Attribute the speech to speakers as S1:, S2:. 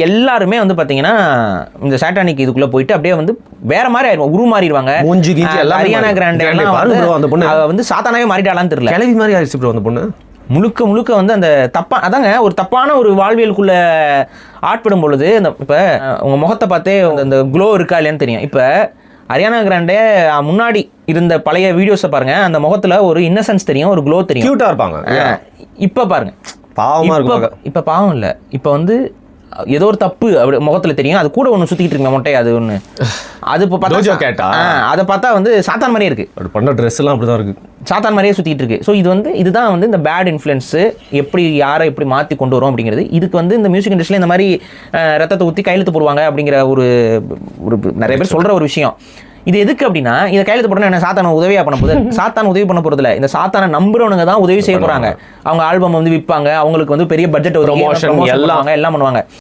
S1: எல்லாருமே வந்து பாத்தீங்கன்னா இந்த சாட்டானிக் இதுக்குள்ள போயிட்டு அப்படியே வந்து வேற மாதிரி ஆயிடுவாங்க உரு மாறிடுவாங்க.
S2: மூஞ்சி கீஞ்சி எல்லாமே
S1: ஹரியானா கிராண்டே
S2: அந்த பொண்ணு.
S1: அவ வந்து சாத்தானாவே மாறிட்டாளான்னு தெரியல.
S2: கிளவி மாதிரி ஆயிடுச்சு ப்ரோ அந்த பொண்ணு.
S1: முழுக்க முழுக்க வந்து அந்த தப்பா அதாங்க ஒரு தப்பான ஒரு வாழ்வியலுக்குள்ள ஆட்படும் பொழுது இந்த இப்போ உங்க முகத்தை பார்த்தே அந்த- அந்த க்ளோ இருக்கா இல்லையான்னு தெரியும். இப்போ ஹரியானா கிராண்டே முன்னாடி இருந்த பழைய வீடியோஸை பாருங்க அந்த முகத்துல ஒரு இன்னசென்ஸ் தெரியும் ஒரு க்ளோ தெரியும்.
S2: இருப்பாங்க.
S1: இப்ப பாருங்க.
S2: பாவமா இருக்கும்.
S1: இப்ப பாவம் இல்ல. இப்ப வந்து ஏதோ ஒரு தப்பு அப்படி முகத்துல தெரியும். அது கூட ஒண்ணு சுத்திட்டு இருக்கு மொட்டை அது ஒண்ணு. அது இப்போ பார்த்தா?
S2: ஆ,
S1: அதை பார்த்தா வந்து சாத்தான் மாதிரியே இருக்கு.
S2: அப்படி பண்ண ட்ரெஸ் எல்லாம் அப்படிதான் இருக்கு.
S1: சாத்தான் மாதிரியே சுத்திட்டு இருக்கு. ஸோ இது வந்து இதுதான் வந்து இந்த பேட் இன்ஃப்ளூயன்ஸ் எப்படி யாரை எப்படி மாற்றி கொண்டு வரும் அப்படிங்கிறது. இதுக்கு வந்து இந்த மியூசிக் இண்டஸ்ட்ரியில் இந்த மாதிரி ரத்தத்தை ஊற்றி கையெழுத்து போடுவாங்க அப்படிங்கிற ஒரு ஒரு நிறைய பேர் சொல்ற ஒரு விஷயம். இது எதுக்கு அப்படின்னா இதை கையெழுத்து போடணும் என்ன சாத்தான உதவியா பண்ண போகுது? சாத்தான் உதவி பண்ண போறதில்ல. இந்த சாத்தானை நம்புறவனுங்க தான் உதவி செய்ய போறாங்க. அவங்க ஆல்பம் வந்து விற்பாங்க அவங்களுக்கு வந்து பெரிய பட்ஜெட்
S2: Promotion எல்லாம்.
S1: எல்லாம் பண்ணுவாங்க.